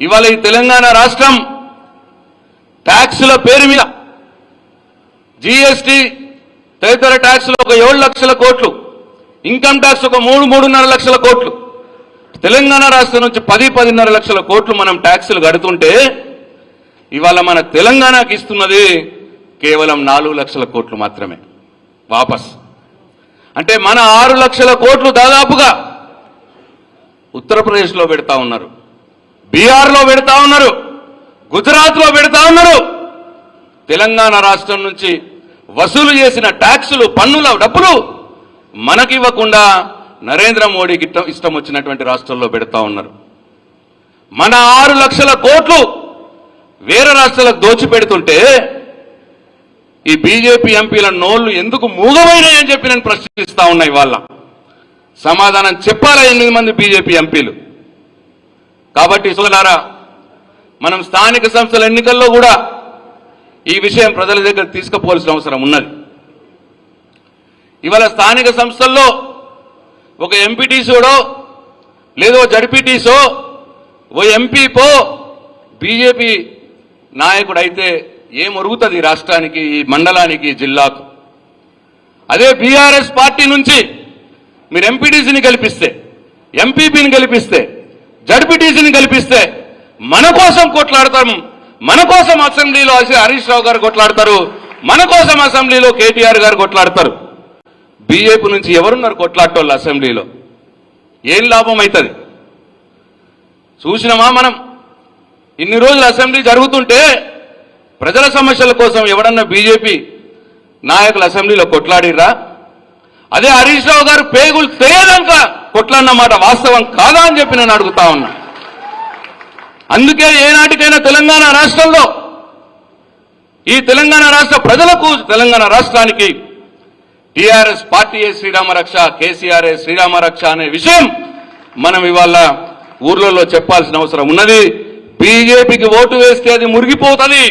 ఇవాళ ఈ తెలంగాణ రాష్ట్రం ట్యాక్సుల పేరు మీద జీఎస్టీ తదితర ట్యాక్సులు ఒక ఏడు లక్షల కోట్లు ఇన్కమ్ ట్యాక్స్ ఒక మూడు మూడున్నర లక్షల కోట్లు. తెలంగాణ రాష్ట్రం నుంచి పది పదిన్నర లక్షల కోట్లు మనం ట్యాక్సులు కడుతుంటే ఇవాళ మన తెలంగాణకి ఇస్తున్నది కేవలం నాలుగు లక్షల కోట్లు మాత్రమే. వాపస్. అంటే మన ఆరు లక్షల కోట్లు దాదాపుగా ఉత్తరప్రదేశ్లో పెడతా ఉన్నారు. బీహార్లో పెడతా ఉన్నారు గుజరాత్లో పెడతా ఉన్నారు. తెలంగాణ రాష్ట్రం నుంచి వసూలు చేసిన ట్యాక్సులు పన్నుల డబ్బులు మనకి ఇవ్వకుండా నరేంద్ర మోడీకి ఇష్టం ఇష్టం వచ్చినటువంటి రాష్ట్రంలో పెడతా ఉన్నారు. మన ఆరు లక్షల కోట్లు వేరే రాష్ట్రాలకు దోచిపెడుతుంటే ఈ బీజేపీ ఎంపీల నోళ్ళు ఎందుకు మూగమైనాయని చెప్పి నేను ప్రశ్నిస్తా ఉన్నా ఇవాళ. సమాధానం చెప్పాలా ఎనిమిది మంది బీజేపీ ఎంపీలు? కాబట్టి సోదరారా మనం స్థానిక సంస్థల ఎన్నికల్లో కూడా ఈ విషయం ప్రజల దగ్గర తీసుకుపోవాల్సిన అవసరం ఉన్నది. ఇవాళ స్థానిక సంస్థల్లో ఒక ఎంపీటీసోడో లేదో జడ్పీటీసో ఓ ఎంపీపో బీజేపీ నాయకుడు అయితే ఏమొరుగుతుంది ఈ రాష్ట్రానికి ఈ మండలానికి జిల్లాకు? అదే బీఆర్ఎస్ పార్టీ నుంచి మీరు ఎంపీటీసీని గెలిపిస్తే ఎంపీపీని గెలిపిస్తే జడ్పీటీసీని కల్పిస్తే మన కోసం కొట్లాడతాం మన కోసం అసెంబ్లీలో హరీష్ రావు గారు కొట్లాడతారు మన కోసం అసెంబ్లీలో కేటీఆర్ గారు కొట్లాడతారు. బీజేపీ నుంచి ఎవరున్నారు కొట్లాడటోళ్ళు అసెంబ్లీలో? ఏం లాభం అవుతుంది? చూసినామా మనం? ఇన్ని రోజులు అసెంబ్లీ జరుగుతుంటే ప్రజల సమస్యల కోసం ఎవడన్నా బీజేపీ నాయకులు అసెంబ్లీలో కొట్లాడిర్రా? అదే హరీష్ రావు గారు పేగులు తెలియదాక కొట్లాడిన మాట వాస్తవం కాదా అని చెప్పి నేను అడుగుతా ఉన్నా. అందుకే ఏనాటికైనా తెలంగాణ రాష్ట్రంలో ఈ తెలంగాణ రాష్ట్ర ప్రజలకు తెలంగాణ రాష్ట్రానికి టిఆర్ఎస్ పార్టీయే శ్రీరామరక్ష కేసీఆర్ఏ శ్రీరామరక్ష అనే విషయం మనం ఇవాళ ఊర్లలో చెప్పాల్సిన అవసరం ఉన్నది. బీజేపీకి ఓటు వేస్తే అది మురిగిపోతుంది.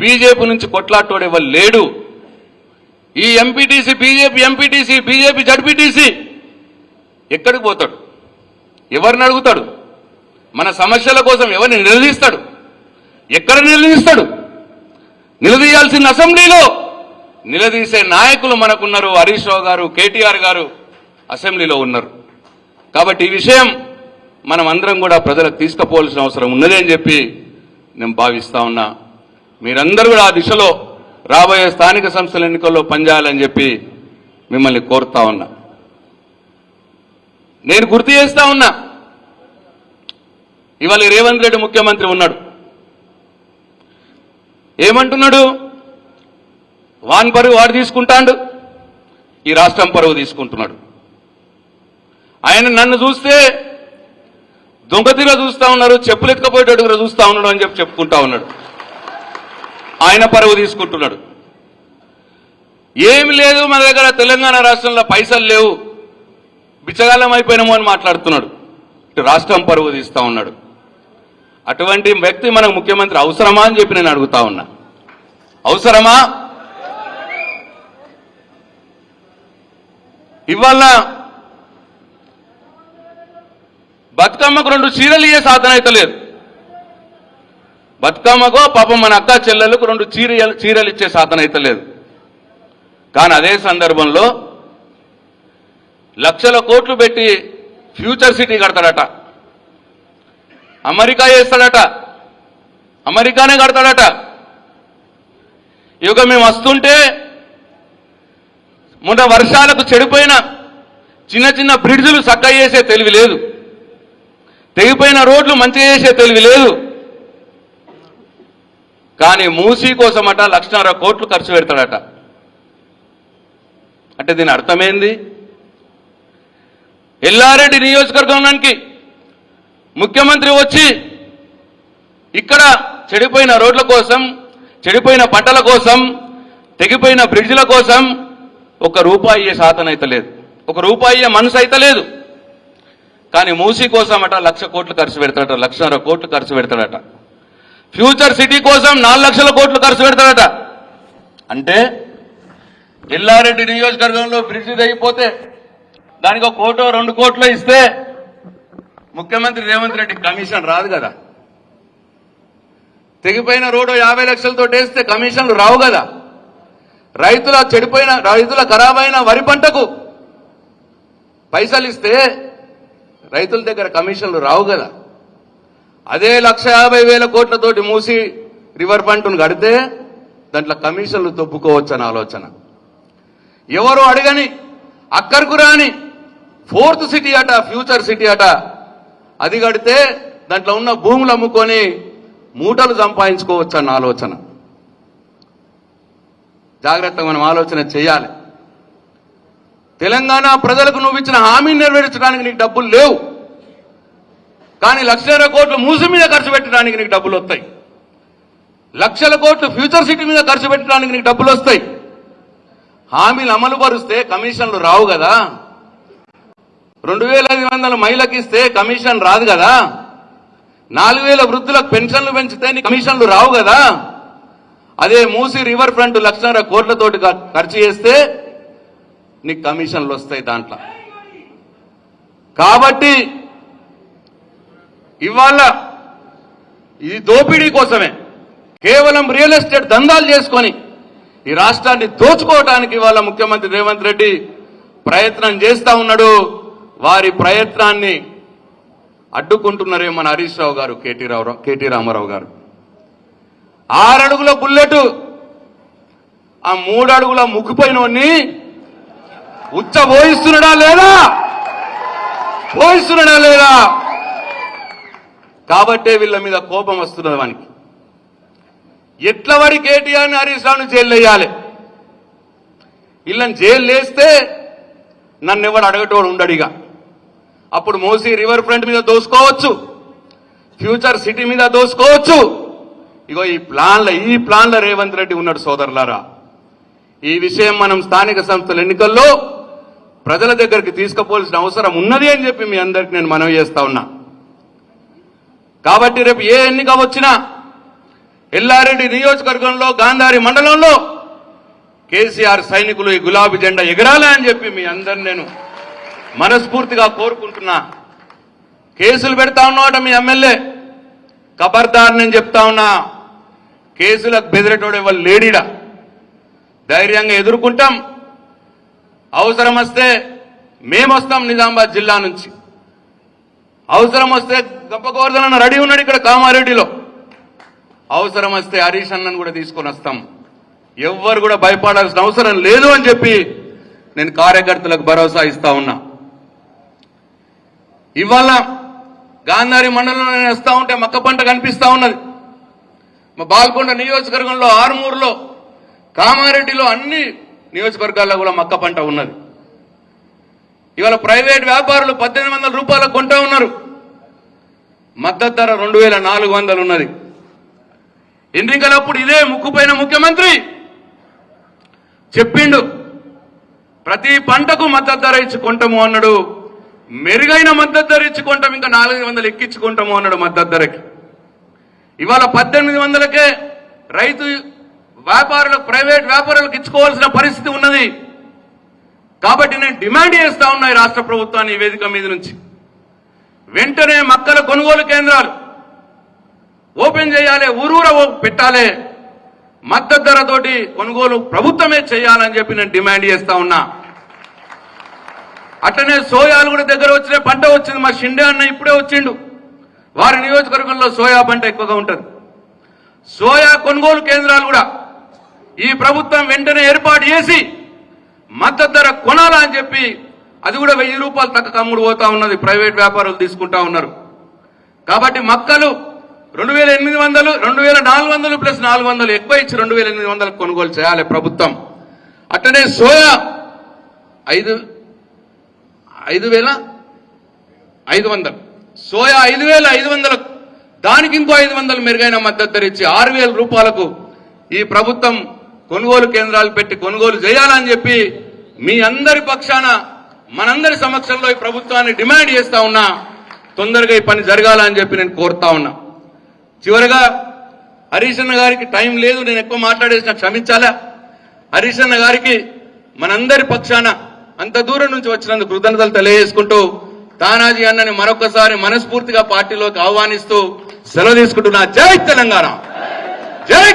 బీజేపీ నుంచి కొట్లాటోడు లేడు. ఈ MPTC BJP MPTC BJP ZPTC ఎక్కడికి పోతాడు? ఎవరిని అడుగుతాడు? మన సమస్యల కోసం ఎవరిని నిలదీస్తాడు? ఎక్కడ నిలదీస్తాడు? నిలదీయాల్సిన అసెంబ్లీలో నిలదీసే నాయకులు మనకున్నారు. హరీష్ రావు గారు కేటీఆర్ గారు అసెంబ్లీలో ఉన్నారు. కాబట్టి ఈ విషయం మనం అందరం కూడా ప్రజలకు తీసుకుపోవాల్సిన అవసరం ఉన్నది అని చెప్పి నేను భావిస్తా ఉన్నా. మీరందరూ కూడా ఆ దిశలో రాబోయే స్థానిక సంస్థల ఎన్నికల్లో పనిచేయాలని చెప్పి మిమ్మల్ని కోరుతా ఉన్నా. నేను గుర్తు చేస్తా ఉన్నా. ఇవాళ రేవంత్ రెడ్డి ముఖ్యమంత్రి ఉన్నాడు. ఏమంటున్నాడు? వాన్ పరువు వాడు తీసుకుంటాడు. ఈ రాష్ట్రం పరువు తీసుకుంటున్నాడు. ఆయన నన్ను చూస్తే దొంగతిగా చూస్తా ఉన్నారు చెప్పులు ఎత్తుకపోయేటట్టుగా చూస్తా ఉన్నాడు అని చెప్పి చెప్పుకుంటా ఉన్నాడు. ఆయన పరువు తీసుకుంటున్నాడు. ఏమి లేదు మన దగ్గర తెలంగాణ రాష్ట్రంలో పైసలు లేవు. బిచ్చగాలం అయిపోయినాము అని మాట్లాడుతున్నాడు. ఇటు రాష్ట్రం పరువు తీస్తా ఉన్నాడు. అటువంటి వ్యక్తి మనకు ముఖ్యమంత్రి అవసరమా అని చెప్పి నేను అడుగుతా ఉన్నా. అవసరమా? ఇవాళ బతుకమ్మకు రెండు చీరలు ఇయ్యే సాధన అయితే లేదు. బతుకమ్మకో పాపం మన అక్క చెల్లెలకు రెండు చీర చీరలు ఇచ్చే సాధన అయితే లేదు. కానీ అదే సందర్భంలో లక్షల కోట్లు పెట్టి ఫ్యూచర్ సిటీ కడతాడట. అమెరికా చేస్తాడట. అమెరికానే కడతాడట. ఇక మేము వస్తుంటే మొన్న వర్షాలకు చెడిపోయిన చిన్న చిన్న బ్రిడ్జులు చక్క చేసే తెలివి లేదు. తెగిపోయిన రోడ్లు మంచిగా చేసే తెలివి లేదు. కానీ మూసీ కోసమట లక్షన్నర కోట్లు ఖర్చు పెడతాడట. అంటే దీని అర్థమైంది ఎల్లారెడ్డి నియోజకవర్గానికి ముఖ్యమంత్రి వచ్చి ఇక్కడ చెడిపోయిన రోడ్ల కోసం చెడిపోయిన పంటల కోసం తెగిపోయిన బ్రిడ్జిల కోసం ఒక రూపాయి శాతం అయితే లేదు. ఒక రూపాయి మనసు అయితే లేదు. కానీ మూసీ కోసం అట లక్ష కోట్లు ఖర్చు పెడతాడట లక్షన్నర కోట్లు ఖర్చు పెడతాడట. ఫ్యూచర్ సిటీ కోసం నాలుగు లక్షల కోట్లు ఖర్చు పెడతాడట. అంటే ఎల్లారెడ్డి నియోజకవర్గంలో బ్రిడ్జి తెగిపోతే దానికి ఒక కోటో రెండు కోట్లు ఇస్తే ముఖ్యమంత్రి రేవంత్ రెడ్డి కమిషన్ రాదు కదా. తెగిపోయిన రోడ్డు యాభై లక్షలతో వేస్తే కమిషన్లు రావు కదా. రైతుల చెడిపోయిన రైతుల ఖరాబైన వరి పంటకు పైసలు ఇస్తే రైతుల దగ్గర కమిషన్లు రావు కదా. అదే లక్ష యాభై వేల కోట్లతోటి మూసి రివర్ పంటను కడితే దాంట్లో కమిషన్లు తొప్పుకోవచ్చు ఆలోచన. ఎవరు అడగని అక్కరకు రాని ఫోర్త్ సిటీ అట ఫ్యూచర్ సిటీ అట. అది కడితే దాంట్లో ఉన్న భూములు అమ్ముకొని మూటలు సంపాదించుకోవచ్చు అన్న ఆలోచన. జాగ్రత్తగా మనం ఆలోచన చేయాలి. తెలంగాణ ప్రజలకు నువ్వు ఇచ్చిన హామీని నెరవేర్చడానికి నీకు డబ్బులు లేవు. కానీ లక్షల కోట్లు మూసి మీద ఖర్చు పెట్టడానికి నీకు డబ్బులు వస్తాయి. లక్షల కోట్లు ఫ్యూచర్ సిటీ మీద ఖర్చు పెట్టడానికి నీకు డబ్బులు వస్తాయి. హామీలు అమలు పరుస్తే కమిషన్లు రావు కదా. రెండు వేల ఐదు వందల మహిళకి ఇస్తే కమిషన్ రాదు కదా? నాలుగు వేల వృద్ధులకు పెన్షన్లు పెంచితే నీ కమిషన్లు రావు కదా? అదే మూసి రివర్ ఫ్రంట్ లక్షన్నర కోట్లతోటి ఖర్చు చేస్తే నీకు కమిషన్లు వస్తాయి దాంట్లో. కాబట్టి ఇవాళ ఇది దోపిడీ కోసమే. కేవలం రియల్ ఎస్టేట్ దందాలు చేసుకొని ఈ రాష్ట్రాన్ని దోచుకోవడానికి ఇవాళ ముఖ్యమంత్రి రేవంత్ రెడ్డి ప్రయత్నం చేస్తా ఉన్నాడు. వారి ప్రయత్నాన్ని అడ్డుకుంటున్నారేమో మన హరీష్ రావు గారు కేటీ రావు కేటీ రామారావు గారు. ఆరడుగుల బుల్లెట్ ఆ మూడు అడుగుల ఉచ్చ పోయిస్తున్నాడా లేదా? పోయిస్తున్నాడా లేదా? కాబట్టే వీళ్ళ మీద కోపం వస్తున్నది వానికి. ఎట్ల వాడి కేటీఆర్ని హరీష్ రావుని జైలు వేయాలి? వీళ్ళని జైలు వేస్తే నన్ను ఎవడు అడగటోడు ఉండడిగా అప్పుడు మోసీ రివర్ ఫ్రంట్ మీద దోసుకోవచ్చు. ఫ్యూచర్ సిటీ మీద దోసుకోవచ్చు. ఇగో ఈ ప్లాన్ల ఈ ప్లాన్ల రేవంత్ రెడ్డి ఉన్నాడు సోదరులారా. ఈ విషయం మనం స్థానిక సంస్థల ఎన్నికల్లో ప్రజల దగ్గరికి తీసుకుపోవాల్సిన అవసరం ఉన్నది అని చెప్పి మీ అందరికి నేను మనవి చేస్తా ఉన్నా. కాబట్టి రేపు ఏ ఎన్నిక వచ్చినా ఎల్లారెడ్డి నియోజకవర్గంలో గాంధారి మండలంలో కేసీఆర్ సైనికులు ఈ గులాబీ జెండా ఎగరాలని అని చెప్పి మీ అందరిని నేను మనస్ఫూర్తిగా కోరుకుంటున్నా. కేసులు పెడతా ఉన్నవాట మీ ఎమ్మెల్యే. ఖబర్దార్ నేను చెప్తా ఉన్నా. కేసులకు బెదిరేటోడు ఎవరు లేడీడా. ధైర్యంగా ఎదుర్కొంటాం. అవసరం వస్తే మేమొస్తాం నిజామాబాద్ జిల్లా నుంచి. అవసరం వస్తే గొప్ప గోవర్ధన రెడీ ఉన్నాడు ఇక్కడ కామారెడ్డిలో. అవసరం వస్తే హరీష్ అన్నను కూడా తీసుకొని వస్తాం. ఎవ్వరు కూడా భయపడాల్సిన అవసరం లేదు అని చెప్పి నేను కార్యకర్తలకు భరోసా ఇస్తా ఉన్నా. ఇవాళ గాంధారి మండలంలో నేను వస్తూ ఉంటే మక్క పంట కనిపిస్తా ఉన్నది. మా బాల్కొండ నియోజకవర్గంలో ఆరుమూరులో కామారెడ్డిలో అన్ని నియోజకవర్గాల్లో కూడా మక్క పంట ఉన్నది. ఇవాళ ప్రైవేట్ వ్యాపారులు పద్దెనిమిది వందల రూపాయలకు కొంటా ఉన్నారు. మద్దతు ధర రెండు వేల నాలుగు వందలు ఉన్నది. ఎన్నికలప్పుడు ఇదే ముక్కుపోయిన ముఖ్యమంత్రి చెప్పిండు ప్రతి పంటకు మద్దతు ధర ఇచ్చి కొంటాము అన్నాడు మెరుగైన మద్దతు ధర ఇచ్చుకుంటాం ఇంకా నాలుగు వందలు ఎక్కించుకుంటాము అన్నాడు మద్దతు ధరకి ఇవాళ పద్దెనిమిది వందలకే రైతు వ్యాపారులకు ప్రైవేట్ వ్యాపారులకు ఇచ్చుకోవాల్సిన పరిస్థితి ఉన్నది. కాబట్టి నేను డిమాండ్ చేస్తా ఉన్నాయి రాష్ట్ర ప్రభుత్వాన్ని ఈ వేదిక మీద నుంచి. వెంటనే మక్కల కొనుగోలు కేంద్రాలు ఓపెన్ చేయాలి ఊరూర ఓ- పెట్టాలి. మద్దతు ధరతోటి కొనుగోలు ప్రభుత్వమే చేయాలని చెప్పి నేను డిమాండ్ చేస్తా ఉన్నా. అట్లనే సోయాలు కూడా దగ్గర వచ్చిన పంట వచ్చింది. మా షిండే అన్న ఇప్పుడే వచ్చిండు. వారి నియోజకవర్గంలో సోయా పంట ఎక్కువగా ఉంటుంది. సోయా కొనుగోలు కేంద్రాలు కూడా ఈ ప్రభుత్వం వెంటనే ఏర్పాటు చేసి మద్దతు ధర కొనాలా అని చెప్పి అది కూడా వెయ్యి రూపాయలు తక్కువ కమ్ముడు పోతా ఉన్నది. ప్రైవేట్ వ్యాపారులు తీసుకుంటా ఉన్నారు. కాబట్టి మక్కలు రెండు వేల ఎనిమిది వందలు రెండు వేల నాలుగు వందలు ప్లస్ నాలుగు వందలు ఎక్కువ ఇచ్చి రెండు వేల ఎనిమిది వందలు కొనుగోలు చేయాలి ప్రభుత్వం. అట్లనే సోయా ఐదు ఐదు వేల ఐదు వందలు. సోయా ఐదు వేల ఐదు వందలకు దానికి ఇంకో ఐదు వందలు మెరుగైన మద్దతు ధర ఇచ్చి ఆరు వేల రూపాయలకు ఈ ప్రభుత్వం కొనుగోలు కేంద్రాలు పెట్టి కొనుగోలు చేయాలని చెప్పి మీ అందరి పక్షాన మనందరి సమక్షంలో ఈ ప్రభుత్వాన్ని డిమాండ్ చేస్తా ఉన్నా. తొందరగా ఈ పని జరగాలని చెప్పి నేను కోరుతా ఉన్నా. చివరగా హరీష్ అన్న గారికి టైం లేదు నేను ఎక్కువ మాట్లాడేసిన క్షమించాలా? హరీష్ అన్న గారికి మనందరి పక్షాన అంత దూరం నుంచి వచ్చినందుకు కృతజ్ఞతలు తెలియజేసుకుంటూ తానాజీ అన్నని మరొకసారి మనస్ఫూర్తిగా పార్టీలోకి ఆహ్వానిస్తూ సెలవు తీసుకుంటున్నా. జై తెలంగాణ! జై